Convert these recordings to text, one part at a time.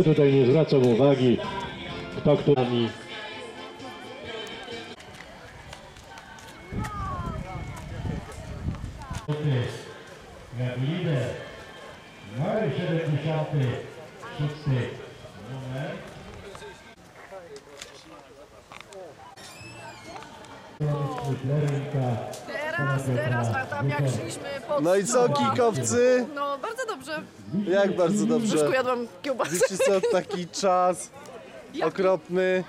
tutaj nie zwracam uwagi, kto którymi jak lider numer 76 numer Ręka Teraz, teraz, a tam jak szliśmy pod No i co, kikowcy? No, bardzo dobrze. Jak bardzo dobrze. Brzuszku jadłam kiełbasę. Wiecie co, taki czas okropny.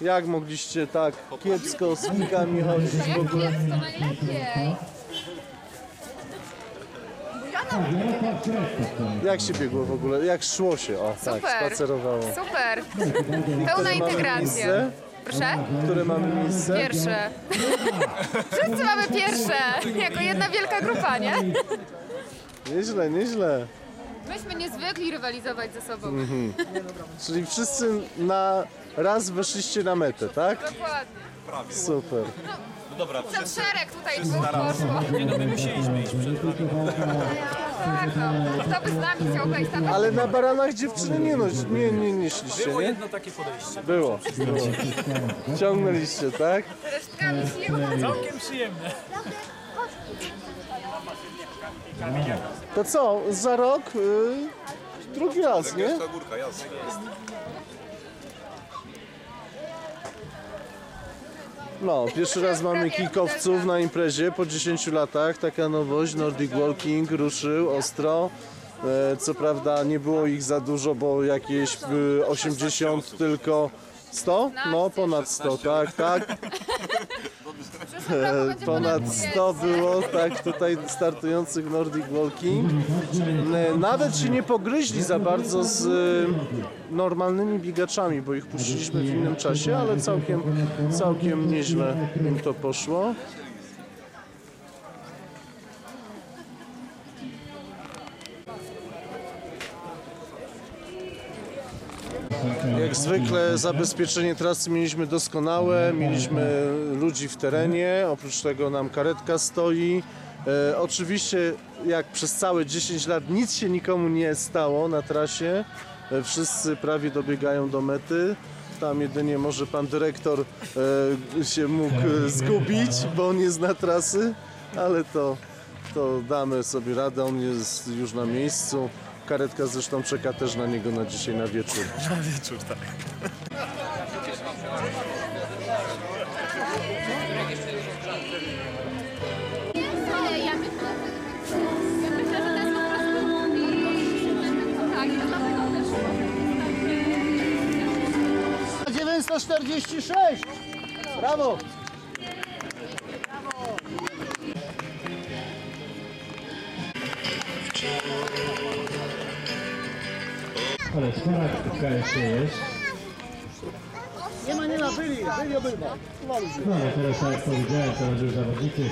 Jak mogliście tak kiepsko z pikami chodzić w ogóle? To najlepiej. Jak się biegło w ogóle? Jak szło się? O, tak, Super. spacerowało. Super. Pełna mamy integracja. miejsce? Proszę? Które mamy miejsce? Pierwsze. Wszyscy mamy pierwsze. Jako jedna wielka grupa, nie? Nieźle, nieźle. Myśmy niezwykli rywalizować ze sobą. Czyli wszyscy na raz weszliście na metę, tak? Dokładnie. Super. Ten szereg tutaj dwóch poszło. Nie no, my musieliśmy iść Tak, no. Kto by z nami chciał wejść tam? Ale na baranach dziewczyny nie, no, nie, nie nieśliście, Było nie? jedno takie podejście. Było, było. Ciągnęliście, tak? Resztkami sił. Całkiem przyjemne. To co, za rok y, drugi raz, nie? No, pierwszy raz mamy kikowców na imprezie po 10 latach. Taka nowość, Nordic Walking ruszył ostro. E, Co prawda nie było ich za dużo, bo jakieś y, 80 tylko 100? No, ponad 100, tak, tak. Ponad 100 było, tak, tutaj startujących Nordic Walking. E, Nawet się nie pogryźli za bardzo z e, normalnymi biegaczami, bo ich puściliśmy w innym czasie, ale całkiem, całkiem nieźle im to poszło. Jak zwykle zabezpieczenie trasy mieliśmy doskonałe, mieliśmy ludzi w terenie, oprócz tego nam karetka stoi. E, oczywiście jak przez całe 10 lat nic się nikomu nie stało na trasie, e, wszyscy prawie dobiegają do mety. Tam jedynie może pan dyrektor e, się mógł e, zgubić, bo nie zna trasy, ale to, to damy sobie radę, on jest już na miejscu. Karetka zresztą czeka też na niego na dzisiaj na wieczór. Na wieczór, tak. Ale ja myślę, ja Ale spora jeszcze jest. Nie ma, nie ma, byli, byli obydwa. No ale teraz jak powiedziałem, teraz już zawodnicy.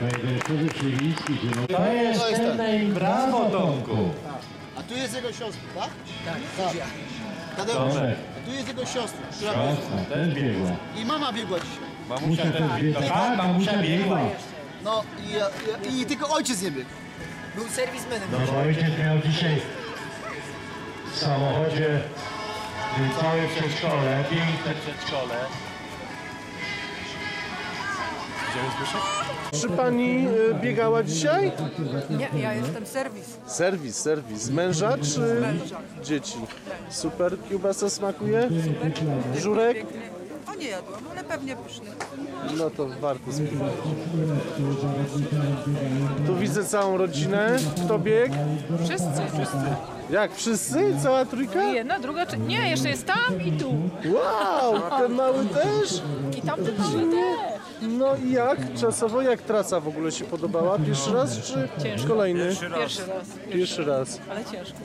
Panie dyrektorze Przywiński. To jest ten naj... Brawo Tomku! A tu jest jego siostra, tak? Tak. tak. Tomek, A tu jest jego siostra, która Jasna, też biegła. i mama biegła dzisiaj. Mamusia też biegła. Tak, mamusia biegła. No i, i, i tylko ojciec nie biegł. Był serwismenem. No bo ojciec miał dzisiaj samochodzie całe przedszkole, piękne przedszkole. Czy pani y, biegała dzisiaj? Nie, ja jestem serwis. Serwis, serwis. Męża czy dzieci? Super, kiełbasa smakuje? Żurek? Nie jadłam, ale pewnie pyszny. No to warto spróbować. Tu widzę całą rodzinę. Kto biegł? Wszyscy, wszyscy. Jak wszyscy? Cała trójka? Jedna, druga, czy... Nie, jeszcze jest tam i tu. Wow, ten mały też? I tamten mały też. No i jak? Czasowo jak trasa w ogóle się podobała? Pierwszy raz czy kolejny? Pierwszy raz, Pierwszy raz. ale ciężko.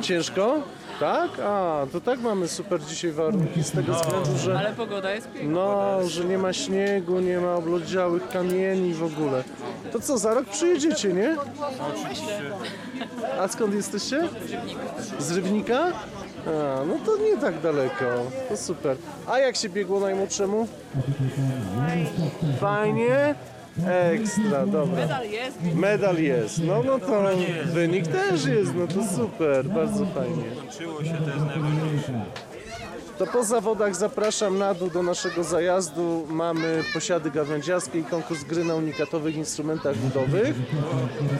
Ciężko? Tak? A, to tak mamy super dzisiaj warunki z tego względu, że Ale pogoda jest piękna. no, że nie ma śniegu, nie ma oblodziałych kamieni w ogóle. To co, za rok przyjedziecie, nie? A skąd jesteście? Z Rybnika. A, no to nie tak daleko. To super. A jak się biegło najmłodszemu? Fajnie? Ekstra, dobra. Medal jest. Medal jest, no, no to wynik też jest, no to super, bardzo fajnie. To po zawodach zapraszam na dół do naszego zajazdu. Mamy posiady gawędziarskie i konkurs gry na unikatowych instrumentach ludowych.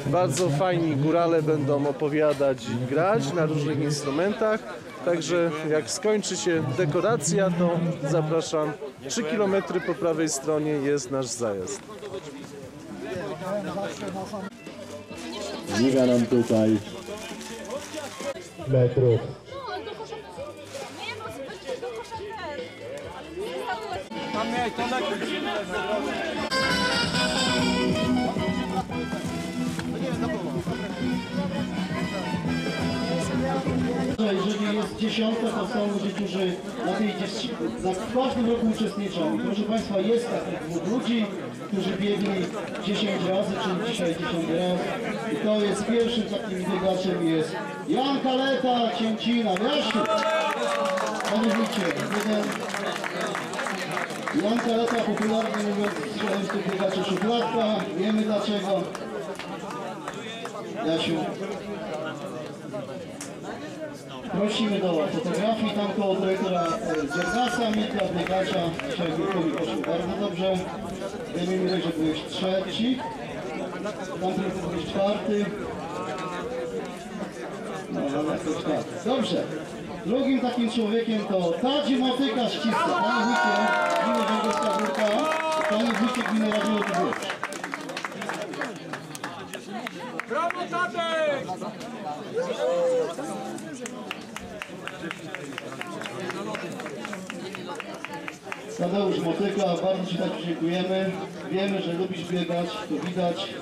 Bardzo fajni górale będą opowiadać i grać na różnych instrumentach. Także jak skończy się dekoracja, to zapraszam. 3 km po prawej stronie jest nasz zajazd. Zbiega nam tutaj metrów. Jeżeli jest dziesiątka, to są ludzie, którzy na tej dzies- na każdym roku uczestniczą. Proszę Państwa, jest takich dwóch ludzi, którzy biegli 10 razy, czyli dzisiaj 10 razy. I to jest pierwszym takim biegaczem jest Jan Kaleta, Cięcina, Jasiu. Panie Wójcie, jeden Jan Kaleta, popularnie mówiąc, tych biegaczy szufladka. Wiemy dlaczego. Jasiu. Prosimy do fotografii tam koło dyrektora e, Dziergasa, Mitra, biegacza. Dzisiaj Wójtowi poszło bardzo dobrze. Wiemy miłe, że byłeś trzeci. Tam byłeś czwarty. No, ale tak. Dobrze. Drugim takim człowiekiem to Tadzi Motyka Ścisła. Panie Wójcie, gminy Węgorska Górka. Panie Wójcie gminy Radio Włócz. Brawo, Tadek! Tadeusz Motyka, bardzo Ci tak dziękujemy. Wiemy, że lubisz biegać, to widać.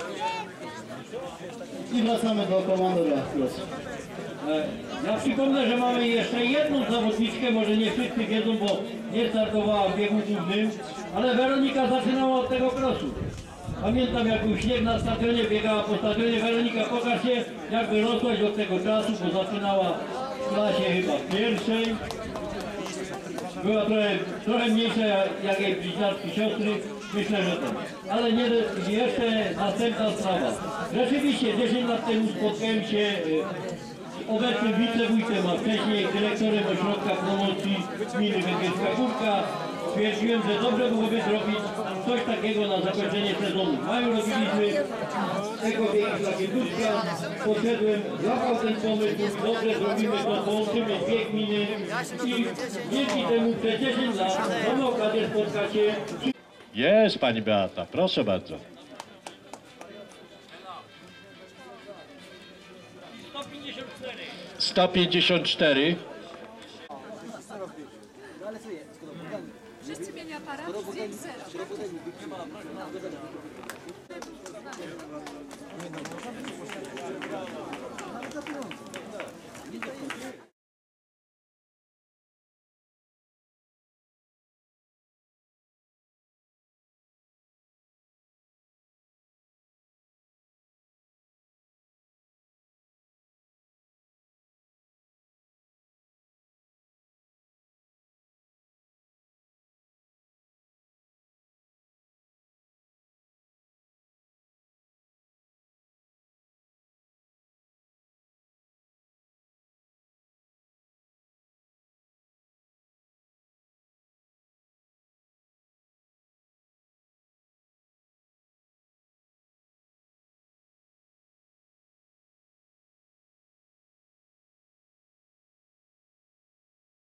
I wracamy do komandora. Proszę. Ja przypomnę, że mamy jeszcze jedną zawodniczkę, może nie wszyscy wiedzą, bo nie startowała w biegu głównym, ale Weronika zaczynała od tego krosu. Pamiętam jak był śnieg na stadionie, biegała po stadionie. Weronika, pokaż się, jak wyrosłaś od tego czasu, bo zaczynała w klasie chyba pierwszej. Była trochę, trochę mniejsza jak jej bliźniaczki siostry, myślę, że to. Ale nie, jeszcze następna sprawa. Rzeczywiście 10 lat temu spotkałem się z obecnym wicewójtem, a wcześniej dyrektorem ośrodka promocji gminy Węgierska Górka. Stwierdziłem, że dobrze byłoby zrobić coś takiego na zakończenie sezonu. W maju robiliśmy tego biegi dla Kieduszka. Poszedłem, złapał ten pomysł, dobrze zrobimy to, połączymy dwie gminy i dzięki temu przez 10 lat mamy okazję spotkać się Jest pani Beata, proszę bardzo. 154. Wszyscy mieli aparat? Zero.